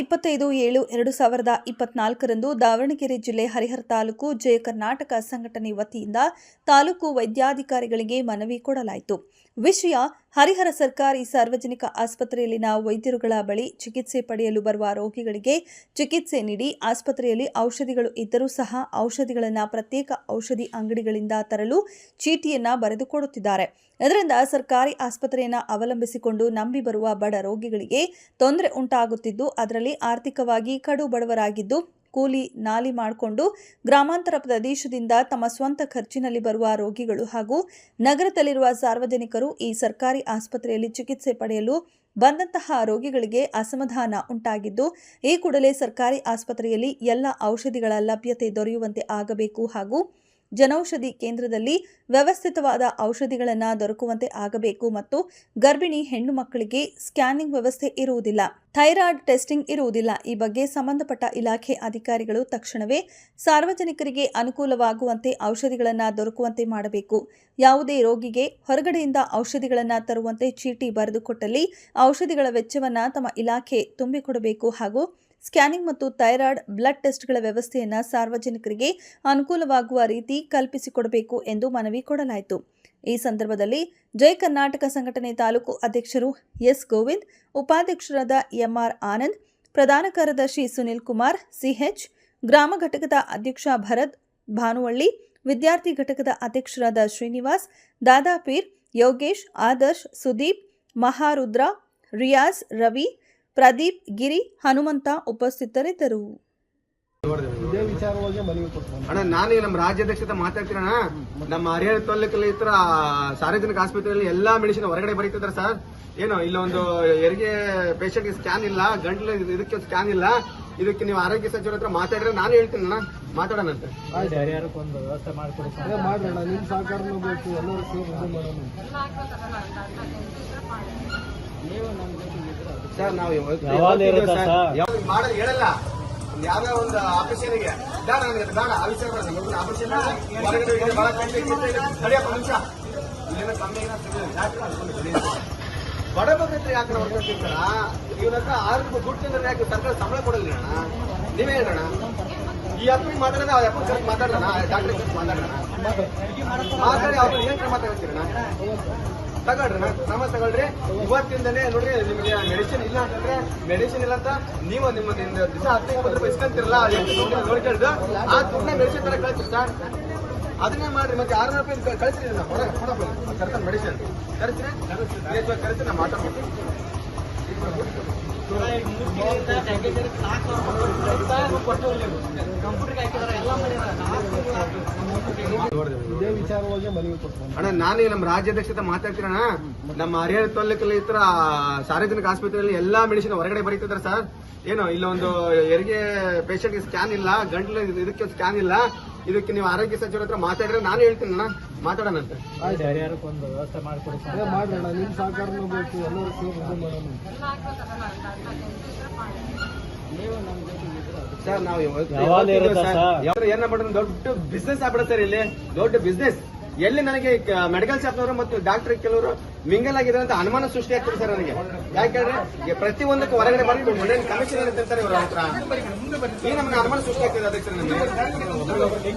ಇಪ್ಪತ್ತೈದು ಏಳು ಎರಡು ಸಾವಿರದ ಇಪ್ಪತ್ನಾಲ್ಕರಂದು ದಾವಣಗೆರೆ ಜಿಲ್ಲೆ ಹರಿಹರ ತಾಲೂಕು ಜಯ ಕರ್ನಾಟಕ ಸಂಘಟನೆ ವತಿಯಿಂದ ತಾಲೂಕು ವೈದ್ಯಾಧಿಕಾರಿಗಳಿಗೆ ಮನವಿ ಕೊಡಲಾಯಿತು. ವಿಷಯ ಹರಿಹರ ಸರ್ಕಾರಿ ಸಾರ್ವಜನಿಕ ಆಸ್ಪತ್ರೆಯಲ್ಲಿನ ವೈದ್ಯರುಗಳ ಬಳಿ ಚಿಕಿತ್ಸೆ ಪಡೆಯಲು ಬರುವ ರೋಗಿಗಳಿಗೆ ಚಿಕಿತ್ಸೆ ನೀಡಿ ಆಸ್ಪತ್ರೆಯಲ್ಲಿ ಔಷಧಿಗಳು ಇದ್ದರೂ ಸಹ ಔಷಧಿಗಳನ್ನು ಪ್ರತ್ಯೇಕ ಔಷಧಿ ಅಂಗಡಿಗಳಿಂದ ತರಲು ಚೀಟಿಯನ್ನು ಬರೆದುಕೊಡುತ್ತಿದ್ದಾರೆ. ಇದರಿಂದ ಸರ್ಕಾರಿ ಆಸ್ಪತ್ರೆಯನ್ನು ಅವಲಂಬಿಸಿಕೊಂಡು ನಂಬಿ ಬರುವ ಬಡ ರೋಗಿಗಳಿಗೆ ತೊಂದರೆ ಉಂಟಾಗುತ್ತಿದ್ದು, ಅದರಲ್ಲಿ ಆರ್ಥಿಕವಾಗಿ ಕಡು ಬಡವರಾಗಿದ್ದು ಕೂಲಿ ನಾಲಿ ಮಾಡಿಕೊಂಡು ಗ್ರಾಮಾಂತರ ಪ್ರದೇಶದಿಂದ ತಮ್ಮ ಸ್ವಂತ ಖರ್ಚಿನಲ್ಲಿ ಬರುವ ರೋಗಿಗಳು ಹಾಗೂ ನಗರದಲ್ಲಿರುವ ಸಾರ್ವಜನಿಕರು ಈ ಸರ್ಕಾರಿ ಆಸ್ಪತ್ರೆಯಲ್ಲಿ ಚಿಕಿತ್ಸೆ ಪಡೆಯಲು ಬಂದಂತಹ ರೋಗಿಗಳಿಗೆ ಅಸಮಾಧಾನ ಉಂಟಾಗಿದ್ದು, ಈ ಕೂಡಲೇ ಸರ್ಕಾರಿ ಆಸ್ಪತ್ರೆಯಲ್ಲಿ ಎಲ್ಲ ಔಷಧಿಗಳ ಲಭ್ಯತೆ ದೊರೆಯುವಂತೆ ಆಗಬೇಕು ಹಾಗೂ ಜನೌಷಧಿ ಕೇಂದ್ರದಲ್ಲಿ ವ್ಯವಸ್ಥಿತವಾದ ಔಷಧಿಗಳನ್ನು ದೊರಕುವಂತೆ ಆಗಬೇಕು ಮತ್ತು ಗರ್ಭಿಣಿ ಹೆಣ್ಣು ಮಕ್ಕಳಿಗೆ ಸ್ಕ್ಯಾನಿಂಗ್ ವ್ಯವಸ್ಥೆ ಇರುವುದಿಲ್ಲ. ಥೈರಾಯ್ಡ್ ಟೆಸ್ಟಿಂಗ್ ಇರುವುದಿಲ್ಲ. ಈ ಬಗ್ಗೆ ಸಂಬಂಧಪಟ್ಟ ಇಲಾಖೆ ಅಧಿಕಾರಿಗಳು ತಕ್ಷಣವೇ ಸಾರ್ವಜನಿಕರಿಗೆ ಅನುಕೂಲವಾಗುವಂತೆ ಔಷಧಿಗಳನ್ನು ದೊರಕುವಂತೆ ಮಾಡಬೇಕು. ಯಾವುದೇ ರೋಗಿಗೆ ಹೊರಗಡೆಯಿಂದ ಔಷಧಿಗಳನ್ನು ತರುವಂತೆ ಚೀಟಿ ಬರೆದುಕೊಟ್ಟಲ್ಲಿ ಔಷಧಿಗಳ ವೆಚ್ಚವನ್ನು ತಮ್ಮ ಇಲಾಖೆ ತುಂಬಿಕೊಡಬೇಕು ಹಾಗೂ ಸ್ಕ್ಯಾನಿಂಗ್ ಮತ್ತು ಥೈರಾಯ್ಡ್ ಬ್ಲಡ್ ಟೆಸ್ಟ್ಗಳ ವ್ಯವಸ್ಥೆಯನ್ನು ಸಾರ್ವಜನಿಕರಿಗೆ ಅನುಕೂಲವಾಗುವ ರೀತಿ ಕಲ್ಪಿಸಿಕೊಡಬೇಕು ಎಂದು ಮನವಿ ಕೊಡಲಾಯಿತು. ಈ ಸಂದರ್ಭದಲ್ಲಿ ಜೈ ಕರ್ನಾಟಕ ಸಂಘಟನೆ ತಾಲೂಕು ಅಧ್ಯಕ್ಷರು ಎಸ್ ಗೋವಿಂದ್, ಉಪಾಧ್ಯಕ್ಷರಾದ ಎಂಆರ್ ಆನಂದ್, ಪ್ರಧಾನ ಕಾರ್ಯದರ್ಶಿ ಸುನಿಲ್ ಕುಮಾರ್ ಸಿಹೆಚ್ ಗ್ರಾಮ ಘಟಕದ ಅಧ್ಯಕ್ಷ ಭರತ್ ಭಾನುವಳ್ಳಿ, ವಿದ್ಯಾರ್ಥಿ ಘಟಕದ ಅಧ್ಯಕ್ಷರಾದ ಶ್ರೀನಿವಾಸ್ ದಾದಾಪೀರ್ ಯೋಗೇಶ್, ಆದರ್ಶ್, ಸುದೀಪ್, ಮಹಾರುದ್ರ, ರಿಯಾಜ್, ರವಿ, ಪ್ರದೀಪ್, ಗಿರಿ, ಹನುಮಂತ ಉಪಸ್ಥಿತರಿದ್ದರು. ಇದೇ ವಿಚಾರವಾಗಿ ಮನವಿ ಕೊಟ್ಟು ಅಣ್ಣ ನಾನು ನಮ್ಮ ರಾಜ್ಯಾಧ್ಯಕ್ಷತೆ ಮಾತಾಡ್ತೀರಣ್ಣ ನಮ್ಮ ಹರಿಹರ ತಾಲೂಕಲ್ಲಿ ಇತರ ಸಾರ್ವಜನಿಕ ಆಸ್ಪತ್ರೆಯಲ್ಲಿ ಎಲ್ಲಾ ಮೆಡಿಸಿನ್ ಹೊರಗಡೆ ಬರೀತಿದ್ರ ಸರ್. ಏನು ಇಲ್ಲೊಂದು ಹೆರಿಗೆ ಪೇಷಂಟ್ಗೆ ಸ್ಕ್ಯಾನ್ ಇಲ್ಲ ಗಂಟ್ಲು ಇದಕ್ಕೆ ಸ್ಕ್ಯಾನ್ ಇಲ್ಲ. ಇದಕ್ಕೆ ನೀವು ಆರೋಗ್ಯ ಸಚಿವರ ಹತ್ರ ಮಾತಾಡಿದ್ರೆ ನಾನು ಹೇಳ್ತೀನಿ ಅಣ್ಣ. ಮಾತಾಡೋಣಂತೆ ಹರಿಹರಕ್ಕೊಂದು ವ್ಯವಸ್ಥೆ ಮಾಡಿಕೊಡಿ. ಮಾಡೋಣ ನಿಮ್ಮ ಸಹಕಾರನೂ ಬೇಕು. ಎಲ್ಲರೂ ಸೇರಿ ಇದು ಮಾಡೋಣ ಸರ್ ನಾವು ಸರ್? ಯಾವಾಗ ಮಾಡೋದು ಹೇಳಲ್ಲ. ಯಾವ್ಯಾವ ಒಂದು ಆಪರೇಷನ್ಗೆ ಬೇಡ ನನಗೆ ಅದು ಬೇಡ ಆ ವಿಚಾರ ಬೇಡ ನಮ್ಗೆ ಆಪರೇಷನ್ ಹೊರಗಡೆ ಹೋಗಿದೆ, ಬಹಳ ಕಷ್ಟ ಇದೆ. ತಡಿಯಪ್ಪ ಒಂದು ನಿಮಿಷ. ಇಲ್ಲೇನೋ ಕಮ್ಮಿ ಏನೋ ಸಿಗ್ಲಿಲ್ಲ. ಯಾಕೆ ಅನ್ಕೊಂಡು ತಡಿ. ಬಡ ಬಗ್ಗತ್ರ ಯಾಕೆ ನಾವು ಹೊರಗಡೆ ಇವನ ಹತ್ರ ಆರು ರೂಪಾಯಿ ದುಡ್ಡು ತಿಂದ್ರೆ ಯಾಕೆ ಸರ್ಕಾರ ಸಂಬಳ ಕೊಡಲ್ಲ ಅಣ್ಣ ನೀವೇ ಹೇಳೋಣ ಈ ಅಪ್ಪನಿಗೆ ಮಾತಾಡೋಣ ಆ ಅಪ್ಪನ ಸರಿ ಮಾತಾಡೋಣ ಡಾಕ್ಟರ್ ಜೊತೆ ಮಾತಾಡೋಣ ಮಾತಾಡಿ ಅವ್ರು ಏನ್ ಕ್ರಮ ತಗೊಳ್ರಣ್ಣ ಕ್ರಮ ತಗೊಳ್ರಿ. ಇವತ್ತಿಂದನೇ ನೋಡ್ರಿ, ನಿಮಗೆ ಮೆಡಿಸಿನ್ ಇಲ್ಲ ಅಂತಂದ್ರೆ ಮೆಡಿಸಿನ್ ಇಲ್ಲ ಅಂತ ನೀವು ನಿಮ್ಮ ದಿವಸ ಹತ್ತು ಇಪ್ಪತ್ತು ರೂಪಾಯಿ ಇಸ್ಕೊಂತಿರಲ್ಲ ನೋಡ್ಕೊಂಡು ಆ ದುಡ್ಡನ್ನ ಮೆಡಿಸಿನ್ ತರ ಕಳ್ಸಿ ಸರ್. ಅದನ್ನೇ ಮಾಡ್ರಿ, ಮತ್ತೆ ಆರ್ನೂರು ರೂಪಾಯಿ ಕಳಿಸ್ರಿ ನಾವು. ಹೊರಗೆ ಕರ್ಕೊಂಡು ಮೆಡಿಸಿನ್ ಕರೆಸ್ರಿ ಕರೆಸಿ, ನಾವು ಮನವಿ ಕೊಟ್ಟು ಅಣ್ಣ ನಾನು ನಮ್ಮ ರಾಜ್ಯಾಧ್ಯಕ್ಷ ಮಾತಾಡ್ತೀರಣ ನಮ್ಮ ಹರಿಹರ ತಾಲೂಕಲ್ಲಿ ಇತರ ಸಾರ್ವಜನಿಕ ಆಸ್ಪತ್ರೆಯಲ್ಲಿ ಎಲ್ಲಾ ಮೆಡಿಸಿನ್ ಹೊರಗಡೆ ಬರೀತಿದ್ರ ಸರ್. ಏನು ಇಲ್ಲೊಂದು ಹೆರಿಗೆ ಪೇಷಂಟ್ಗೆ ಸ್ಕ್ಯಾನ್ ಇಲ್ಲ ಗಂಟ್ಲು ಇದಕ್ಕೆ ಸ್ಕ್ಯಾನ್ ಇಲ್ಲ. ಇದಕ್ಕೆ ನೀವು ಆರೋಗ್ಯ ಸಚಿವರ ಹತ್ರ ಮಾತಾಡಿದ್ರೆ ನಾನು ಹೇಳ್ತೀನಿ ಅಣ್ಣ. ಮಾತಾಡೋಣಂತೆ ಹರಿಹರಕ್ಕೊಂದು ವ್ಯವಸ್ಥೆ ಮಾಡಿಕೊಡಿ ಅದೇ ಮಾಡೋಣ ನಿಮ್ಮ ಸಹಕಾರನೂ ಬೇಕು. ಎಲ್ಲರೂ ಸೇರಿ ಸರ್ ನಾವು ಸರ್, ಸರ್? ಯಾವ್ದು ದೊಡ್ಡ ಬಿಸ್ನೆಸ್ ಆಗ್ಬಿಡ ಸರ್ ಇಲ್ಲಿ. ದೊಡ್ಡ ಬಿಸ್ನೆಸ್ ಎಲ್ಲಿ ನನಗೆ ಮೆಡಿಕಲ್ ಶಾಪ್ನವರು ಮತ್ತು ಡಾಕ್ಟರ್ ಕೆಲವರು ಮಿಂಗಲ್ ಆಗಿದ್ದಾರೆ ಅಂತ ಅನುಮಾನ ಸೃಷ್ಟಿ ಆಗ್ತದೆ ಸರ್ ನನಗೆ. ಯಾಕಂದ್ರೆ ಪ್ರತಿ ಒಂದಕ್ಕೂ ಹೊರಗಡೆ ಬಂದು ಒಳ್ಳೆಯ ಕಮಿಷನ್ ಅಂತ ಇವ್ರ ಹತ್ರ. ಈ ನಮ್ಗೆ ಅನುಮಾನ ಸೃಷ್ಟಿ ಆಗ್ತದೆ ಅದಕ್ಕೆ ನನಗೆ.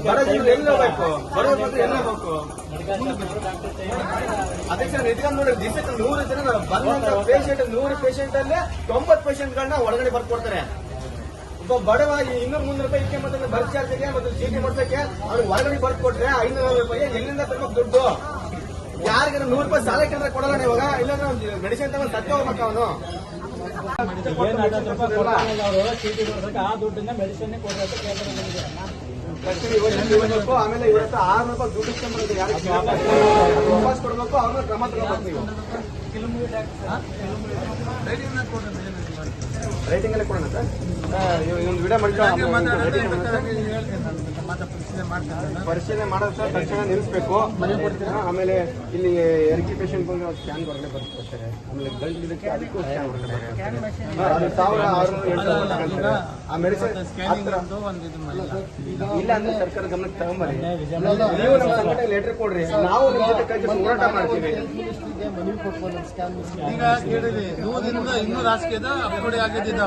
ಬಡ ಜನರು ಎಲ್ಲಿ ಹೋಗ್ಬೇಕು? ಬರೋದು ಬಂದ್ರೆ ಎಲ್ಲಿ ಹೋಗ್ಬೇಕು? ಅದಕ್ಕೆ ಸರ್ ನಿಂತ್ಕೊಂಡು ದಿವಸಕ್ಕೆ ನೂರು ಜನ ಬಂದಂತ ಪೇಷಂಟ್ ನೂರು ಪೇಷಂಟ್ ಅಲ್ಲೇ ತೊಂಬತ್ತು ಪೇಷಂಟ್ ಗಳನ್ನ ಒಳಗಡೆ ಬರ್ಕೊಡ್ತಾರೆ ಒಬ್ಬ ಬಡವ ಇನ್ನೂರು ಮುನ್ನೂರು ರೂಪಾಯಿ ಇಕ್ಕೆ ಮತ್ತೆ ಬಸ್ ಚಾರ್ಜಿಗೆ ಮತ್ತು ಚೀಟಿ ಮಾಡ್ಸಕ್ಕೆ ಅವ್ರಿಗೆ ಹೊರಗಡೆ ಬರ್ದು ಕೊಟ್ರೆ ಐನೂರು ರೂಪಾಯಿ, ಎಲ್ಲಿಂದ ತರ್ಬೇಕು ದುಡ್ಡು? ಯಾರಿಗಾರ ನೂರು ರೂಪಾಯಿ ಸಾಲ ಕೇಂದ್ರ ಕೊಡಲ್ಲ ಇವಾಗ? ಇಲ್ಲಾಂದ್ರೆ ಮೆಡಿಸಿನ್ ತಗೊಂಡು ಸತ್ತ ಹೋಗ್ಬೇಕು ಅವನು. ಆ ದುಡ್ಡನ್ನ ಮೆಡಿಸಿನ್ ಇವತ್ತು ಇವತ್ತು ಆಮೇಲೆ ಇವ್ರ ಹತ್ರ ಆರು ರೂಪಾಯಿ ದುಡ್ಡು ಇಸ್ಕೊಂಡ್ಬರೋದು ಯಾರಿಗೆ ವಾಪಸ್ ಕೊಡ್ಬೇಕು ಅವ್ರನ್ನ ಕ್ರಮ ತಗೋಬೇಕು ನೀವು ರೈಟಿಂಗ್ ಅಲ್ಲೇ ಕೊಡೋಣ ಸರ್ ಒಂದು ವಿಡಿಯೋ ಮಾಡಿ ಪರಿಶೀಲನೆ ಮಾಡೋದು ಸರ್ ತಕ್ಷಣ ನಿಲ್ಲಿಸ್ಬೇಕು. ಆಮೇಲೆ ಇಲ್ಲಿ ಎರ್ಗಿ ಪೇಷಂಟ್ ಬಂದು ಸ್ಕ್ಯಾನ್ ಹೊರಗಡೆ ಬರ್ತಾರೆ ಆಮೇಲೆ ಗಂಟು ಇದಕ್ಕೆ ಅದಕ್ಕೂ ಸ್ಕ್ಯಾನ್ ಹೊರಗಡೆ ಸಾವಿರ ಆರುನೂರು. ಆ ಮೆಡಿಸಿನ್ ಇಲ್ಲ ಅಂದ್ರೆ ಸರ್ಕಾರ ಗಮನಕ್ಕೆ ತಗೊಂಬರಿ ನೀವು ನಮ್ಮ ಸಂಘಟನೆ ಲೆಟರ್ ಕೊಡ್ರಿ. ನಾವು ನಿಮ್ಮ ಜೊತೆ ಕೈ ಜೋಡಿಸಿ ಹೋರಾಟ ಮಾಡ್ತೀವಿ. ಈಗ ಕೇಳಿದ್ರಿ ನೂರಿಂದ ಇನ್ನೂ ರಾಜಕೀಯದ ಅಪ್ಕೋಡಿ ಆಗಿದ್ದ